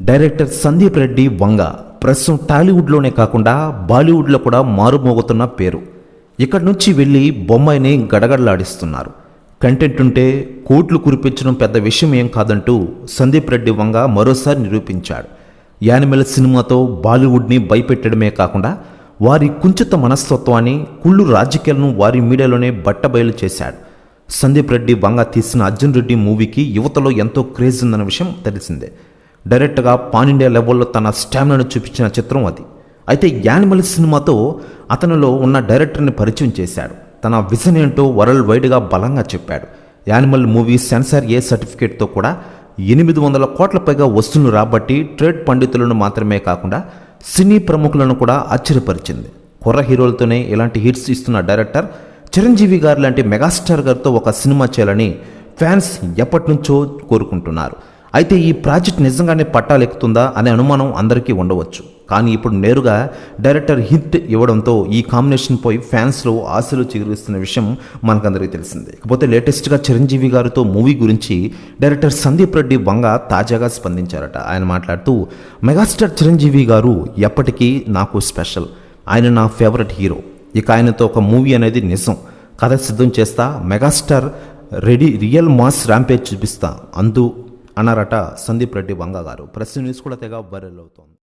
Director Sandeep Reddy Vanga. ప్రస్తుతం టాలీవుడ్లోనే కాకుండా బాలీవుడ్లో కూడా మారుమోగుతున్న పేరు. ఇక్కడి నుంచి వెళ్ళి బొమ్మాయిని గడగడలాడిస్తున్నారు. కంటెంట్ ఉంటే కోట్లు కురిపించడం పెద్ద విషయం ఏం కాదంటూ సందీప్ రెడ్డి వంగ మరోసారి నిరూపించాడు. యానిమల్ సినిమాతో బాలీవుడ్ని భయపెట్టడమే కాకుండా వారి కుంచిత మనస్తత్వాన్ని కుళ్ళు రాజకీయాలను వారి మీడియాలోనే బట్టబయలు చేశాడు. సందీప్ రెడ్డి వంగ తీసిన అర్జున్ రెడ్డి మూవీకి యువతలో ఎంతో క్రేజ్ ఉందన్న విషయం తెలిసిందే. డైరెక్ట్గా పాన్ ఇండియా లెవెల్లో తన స్టామినాను చూపించిన చిత్రం అది. అయితే యానిమల్ సినిమాతో అతనిలో ఉన్న డైరెక్టర్ని పరిచయం చేశాడు. తన విజన్ ఏంటో వరల్డ్ వైడ్గా బలంగా చెప్పాడు. యానిమల్ మూవీ సెన్సార్ ఏ సర్టిఫికేట్తో కూడా ఎనిమిది వందల కోట్ల పైగా వస్తువులు రాబట్టి ట్రేడ్ పండితులను మాత్రమే కాకుండా సినీ ప్రముఖులను కూడా ఆశ్చర్యపరిచింది. కుర్ర హీరోలతోనే ఇలాంటి హిట్స్ ఇస్తున్న డైరెక్టర్ చిరంజీవి గారు లాంటి మెగాస్టార్ గారితో ఒక సినిమా చేయాలని ఫ్యాన్స్ ఎప్పటి నుంచో కోరుకుంటున్నారు. అయితే ఈ ప్రాజెక్ట్ నిజంగానే పట్టాలెక్కుతుందా అనే అనుమానం అందరికీ ఉండవచ్చు. కానీ ఇప్పుడు నేరుగా డైరెక్టర్ హిట్ ఇవ్వడంతో ఈ కాంబినేషన్ పోయి ఫ్యాన్స్లో ఆశలు చిగురిస్తున్న విషయం మనకందరికీ తెలిసిందే. ఇకపోతే లేటెస్ట్గా చిరంజీవి గారితో మూవీ గురించి డైరెక్టర్ సందీప్ రెడ్డి వంగ తాజాగా స్పందించారట. ఆయన మాట్లాడుతూ మెగాస్టార్ చిరంజీవి గారు ఎప్పటికీ నాకు స్పెషల్. ఆయన నా ఫేవరెట్ హీరో. ఇక ఆయనతో ఒక మూవీ అనేది నిజం. కథ సిద్ధం చేస్తా megastar ready real mass rampage చూపిస్తా. అందు అన్నారట సందీప్ రెడ్డి వంగ గారు ప్రెస్ న్యూస్ కూడా తెగ వైరల్ అవుతోంది.